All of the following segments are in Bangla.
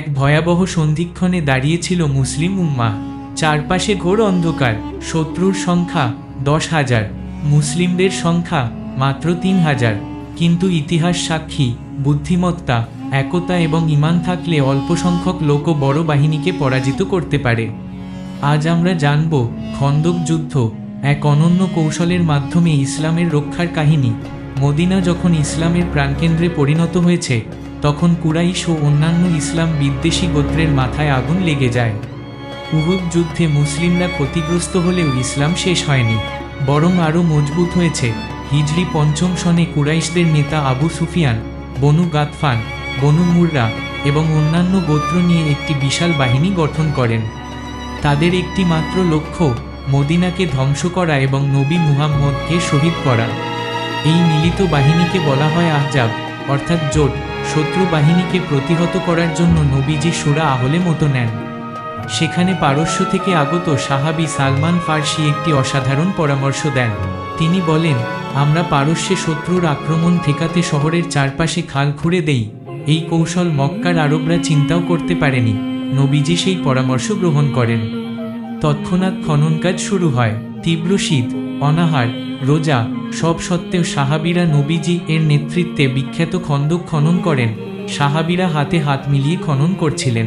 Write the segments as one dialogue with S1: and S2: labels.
S1: এক ভয়াবহ সন্ধিক্ষণে দাঁড়িয়েছিল মুসলিম উম্মা চারপাশে ঘোর অন্ধকার, শত্রুর সংখ্যা দশ হাজার, মুসলিমদের সংখ্যা মাত্র তিন হাজার। কিন্তু ইতিহাস সাক্ষী, বুদ্ধিমত্তা, একতা এবং ইমান থাকলে অল্প সংখ্যক লোকও বড় বাহিনীকে পরাজিত করতে পারে। আজ আমরা জানব খন্দক যুদ্ধ, এক অনন্য কৌশলের মাধ্যমে ইসলামের রক্ষার কাহিনী। মদিনা যখন ইসলামের প্রাণকেন্দ্রে পরিণত হয়েছে তখন কুরাইশ ও অন্যান্য ইসলাম বিদ্বেষী গোত্রের মাথায় আগুন লেগে যায়। উহুদ যুদ্ধে মুসলিমরা ক্ষতিগ্রস্ত হলেও ইসলাম শেষ হয়নি। বরং আরও মজবুত হয়েছে। হিজরি পঞ্চম সনে কুরাইশদের নেতা আবু সুফিয়ান, বনু গাতফান বনু মুর্রা এবং অন্যান্য গোত্র নিয়ে একটি বিশাল বাহিনী গঠন করেন। তাদের একটি মাত্র লক্ষ্য, মদিনাকে ধ্বংস করা এবং নবী মুহাম্মদকে শহীদ করা। এই মিলিত বাহিনীকে বলা হয় আহজাব, অর্থাৎ জোট। শত্রু বাহিনীকে প্রতিহত করার জন্য নবীজি সুরা আহলে মতো নেন। সেখানে পারস্য থেকে আগত সাহাবি সালমান ফার্সি একটি অসাধারণ পরামর্শ দেন। তিনি বলেন, আমরা পারস্যে শত্রুর আক্রমণ ঠেকাতে শহরের চারপাশে খাল খুঁড়ে দেই। এই কৌশল মক্কার আরবরা চিন্তাও করতে পারেনি। নবীজি সেই পরামর্শ গ্রহণ করেন। তৎক্ষণাৎ খনন কাজ শুরু হয়। তীব্র শীত, অনাহার রোজা, সব সত্ত্বেও সাহাবিরা নবীজি এর নেতৃত্বে বিখ্যাত খন্দক খনন করেন। সাহাবিরা হাতে হাত মিলিয়ে খনন করছিলেন।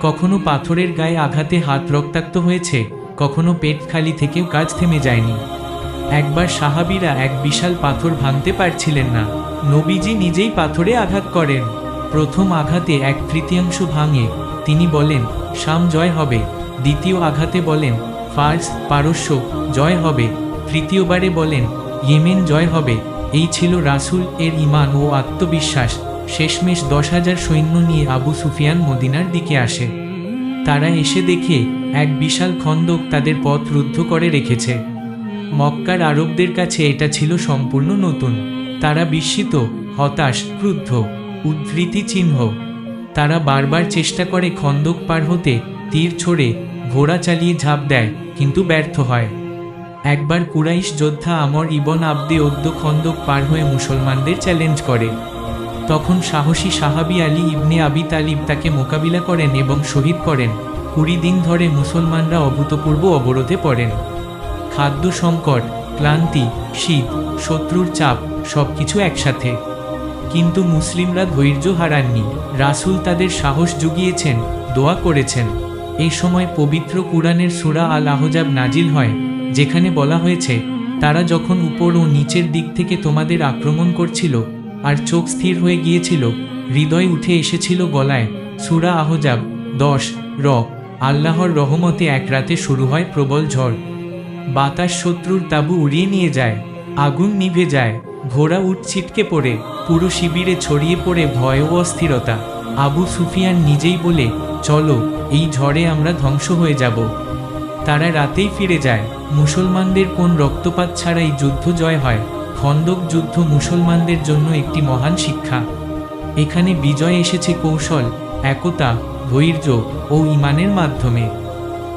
S1: কখনো পাথরের গায়ে আঘাতে হাত রক্তাক্ত হয়েছে, কখনো পেট খালি থেকেও কাজ থেমে যায়নি। একবার সাহাবিরা এক বিশাল পাথর ভাঙতে পারছিলেন না। নবীজি নিজেই পাথরে আঘাত করেন। প্রথম আঘাতে এক তৃতীয়াংশ ভাঙে। তিনি বলেন, শাম জয় হবে। দ্বিতীয় আঘাতে বলেন, ফার্স, পারস্য, জয় হবে। তৃতীয়বারে বলেন, ইয়েমেন জয় হবে। এই ছিল রাসূল এর ইমান ও আত্মবিশ্বাস। শেষমেশ দশ হাজার সৈন্য নিয়ে আবু সুফিয়ান মদিনার দিকে আসে। তারা এসে দেখে এক বিশাল খন্দক তাদের পথ রুদ্ধ করে রেখেছে। মক্কার আরবদের কাছে এটা ছিল সম্পূর্ণ নতুন। তারা বিস্মিত, হতাশ, ক্রুদ্ধ, উদ্ধৃতি চিহ্ন। তারা বারবার চেষ্টা করে খন্দক পার হতে, তীর ছোড়ে, ঘোড়া চালিয়ে ঝাঁপ দেয়, কিন্তু ব্যর্থ হয়। একবার কুরাইশ যোদ্ধা আমর ইবন আব্দে অদ্য খন্দক পার হয়ে মুসলমানদের চ্যালেঞ্জ করে। তখন সাহসী সাহাবি আলী ইবনে আবি তালিব তাকে মোকাবিলা করেন এবং শহীদ করেন। কুড়ি দিন ধরে মুসলমানরা অভূতপূর্ব অবরোধে পড়েন। খাদ্য সংকট, ক্লান্তি, শীত, শত্রুর চাপ, সবকিছু একসাথে। কিন্তু মুসলিমরা ধৈর্য হারাননি। রাসূল তাদের সাহস জুগিয়েছেন, দোয়া করেছেন। এই সময় পবিত্র কুরআনের সুরা আল আহজাব নাজিল হয়। যেখানে বলা হয়েছে, তারা যখন উপর ও নিচের দিক থেকে তোমাদের আক্রমণ করছিল আর চোখ স্থির হয়ে গিয়েছিল, হৃদয় উঠে এসেছিল গলায়, সুরা আহজাব, দশ, র, আল্লাহর রহমতে এক রাতে শুরু হয় প্রবল ঝড়। বাতাস শত্রুর তাবু উড়িয়ে নিয়ে যায়, আগুন নিভে যায়, ঘোড়া উঠ ছিটকে পড়ে, পুরো শিবিরে ছড়িয়ে পড়ে ভয় ও অস্থিরতা। আবু সুফিয়ান নিজেই বলে, চলো, এই ঝড়ে আমরা ধ্বংস হয়ে যাব। তারা রাতেই ফিরে যায়। মুসলমানদের কোন রক্তপাত ছাড়াই যুদ্ধ জয় হয়। খন্দক যুদ্ধ মুসলমানদের জন্য একটি মহান শিক্ষা। এখানে বিজয় এসেছে কৌশল, একতা, ধৈর্য ও ইমানের মাধ্যমে।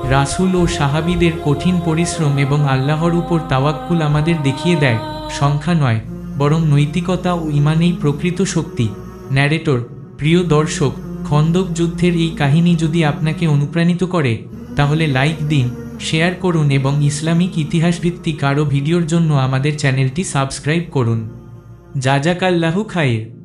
S1: রাসূল ও সাহাবিদের কঠিন পরিশ্রম এবং আল্লাহর উপর তাওয়াক্কুল আমাদের দেখিয়ে দেয়, সংখ্যা নয়, বরং নৈতিকতা ও ইমানেই প্রকৃত শক্তি। ন্যারেটর প্রিয় দর্শক, খন্দক যুদ্ধের এই কাহিনী যদি আপনাকে অনুপ্রাণিত করে তাহলে লাইক দিন শেয়ার করুন এবং ইসলামিক ইতিহাসভিত্তিক আরও ভিডিওর জন্য আমাদের চ্যানেলটি সাবস্ক্রাইব করুন। যা যাক জাজাকাল্লাহু খায়ের